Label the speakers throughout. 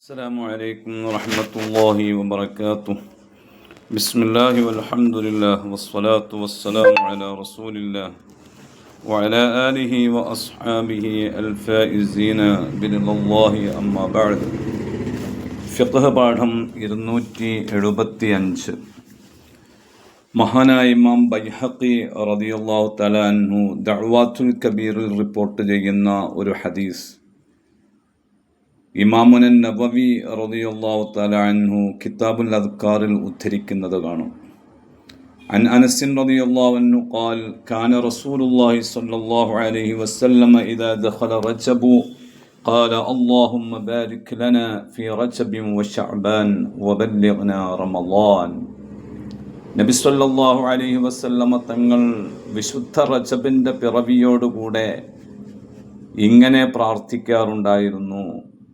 Speaker 1: السلام عليكم ورحمة الله وبركاته بسم الله والحمد لله والصلاة والسلام على رسول الله وعلى آله وأصحابه الفائزين برضا الله أما بعد ഫിഖ് പാഠം ഇരുന്നൂറ്റി എഴുപത്തി അഞ്ച് മഹാനായ ഇമാം ബൈഹഖി റളിയല്ലാഹു തആല അൻഹു ദഅവാത്തുൽ കബീറിൽ റിപ്പോർട്ട് ചെയ്യുന്ന ഒരു ഹദീസ് ഇമാമുനൻ നബവി റളിയല്ലാഹു തആല അൻഹു കിതാബുൽ അദ്കാറിൽ ഉദ്ധരിക്കുന്നത് കാണും عن أنس رضي الله عنه قال كان رسول الله صلى الله عليه وسلم إذا دخل رجب قال اللهم بارك لنا في رجب وشعبان وبلغنا رمضان നബി സല്ലല്ലാഹു അലൈഹി വസല്ലമ തങ്ങൾ വിശുദ്ധ റജബിൻ്റെ പിറവിയോടുകൂടെ ഇങ്ങനെ പ്രാർത്ഥിക്കാറുണ്ടായിരുന്നു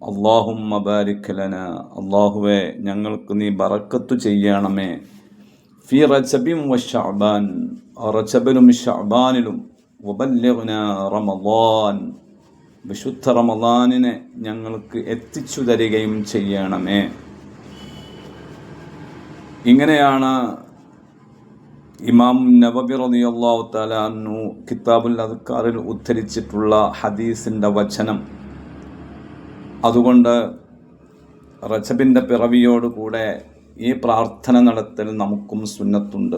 Speaker 1: അള്ളാഹും മബാരിക്കലന അള്ളാഹുവെ ഞങ്ങൾക്ക് നീ ബറക്കത്തു ചെയ്യണമേ. ഫി റജബിം വ ഷാബാൻ റജബിലും ഷാബാനിലും വബല്യവന റമളാൻ വിശുദ്ധ റമദാനിനെ ഞങ്ങൾക്ക് എത്തിച്ചു തരികയും ചെയ്യണമേ. ഇങ്ങനെയാണ് ഇമാം നബബി റതി അള്ളാഹു താലു കിതാബുൽ അദ്ക്കാറിൽ ഉദ്ധരിച്ചിട്ടുള്ള ഹദീസിന്റെ വചനം. അതുകൊണ്ട് റജബിന്റെ പിറവിയോടുകൂടെ ഈ പ്രാർത്ഥന നടത്തൽ നമുക്കും സുന്നത്തുണ്ട്.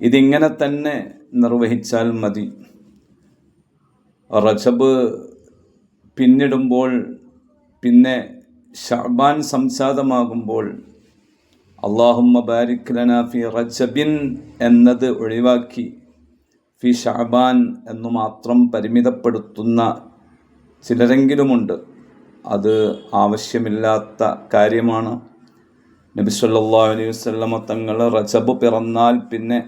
Speaker 1: ഇതിങ്ങനെ തന്നെ നിർവഹിച്ചാൽ മതി. റജബ് പിന്നിടുമ്പോൾ പിന്നെ ഷാബാൻ സംസാദമാകുമ്പോൾ അള്ളാഹുമ്മ ബാരിക് ലന ഫി റജബിൻ എന്നത് ഒഴിവാക്കി ഫി ഷാബാൻ എന്നു മാത്രം പരിമിതപ്പെടുത്തുന്ന ചിലരെങ്കിലുമുണ്ട്. അത് ആവശ്യമില്ലാത്ത കാര്യമാണ്. നബി സല്ലാ അലൈഹി വസല്ലമ തങ്ങൾ റജബ് പിറന്നാൽ പിന്നെ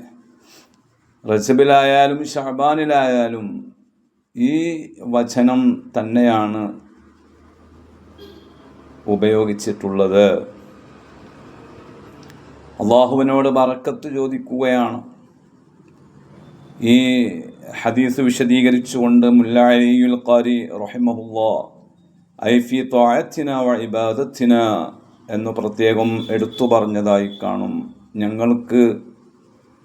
Speaker 1: റജബിലായാലും ഷഹബാനിലായാലും ഈ വചനം തന്നെയാണ് ഉപയോഗിച്ചിട്ടുള്ളത്. അള്ളാഹുവിനോട് ബറക്കത്ത് ചോദിക്കുകയാണ്. ഈ ഹദീസ് വിശദീകരിച്ചുകൊണ്ട് മുല്ലാലിയുൽ ഖാരി റഹിമഹുല്ലാ ഐഫി തോയത്തിന വ ഇബാദത്തിന എന്ന് പ്രത്യേകം എടുത്തു പറഞ്ഞതായി കാണും. ഞങ്ങൾക്ക്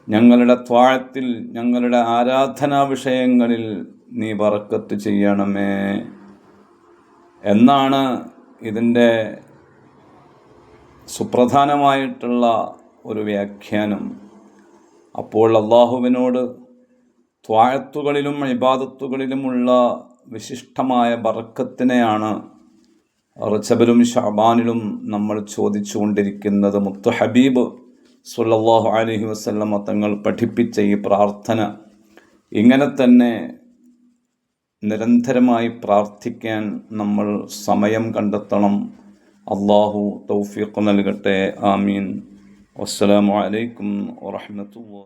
Speaker 1: ഞങ്ങളുടെ ത്വാഴത്തിൽ ഞങ്ങളുടെ ആരാധനാ വിഷയങ്ങളിൽ നീ വറക്കത്ത് ചെയ്യണമേ. എന്നാണ് ഇതിന്റെ സുപ്രധാനമായിട്ടുള്ള ഒരു വ്യാഖ്യാനം. അപ്പോൾ അള്ളാഹുവിനോട് ത്വാഴത്തുകളിലും ഇബാദത്തുകളിലുമുള്ള വിശിഷ്ടമായ ബർക്കത്തിനെയാണ് റജബിലും ഷാബാനിലും നമ്മൾ ചോദിച്ചു കൊണ്ടിരിക്കുന്നത് മുത്തു ഹബീബ് സുല്ലാഹു അലഹി വസ്ല്ലമ തങ്ങൾ പഠിപ്പിച്ച ഈ പ്രാർത്ഥന ഇങ്ങനെ തന്നെ നിരന്തരമായി പ്രാർത്ഥിക്കാൻ നമ്മൾ സമയം കണ്ടെത്തണം. അള്ളാഹു തൗഫീഖ് നൽകട്ടെ. ആമീൻ. വസ്സലാമു അലൈക്കും വറഹമത്തുള്ള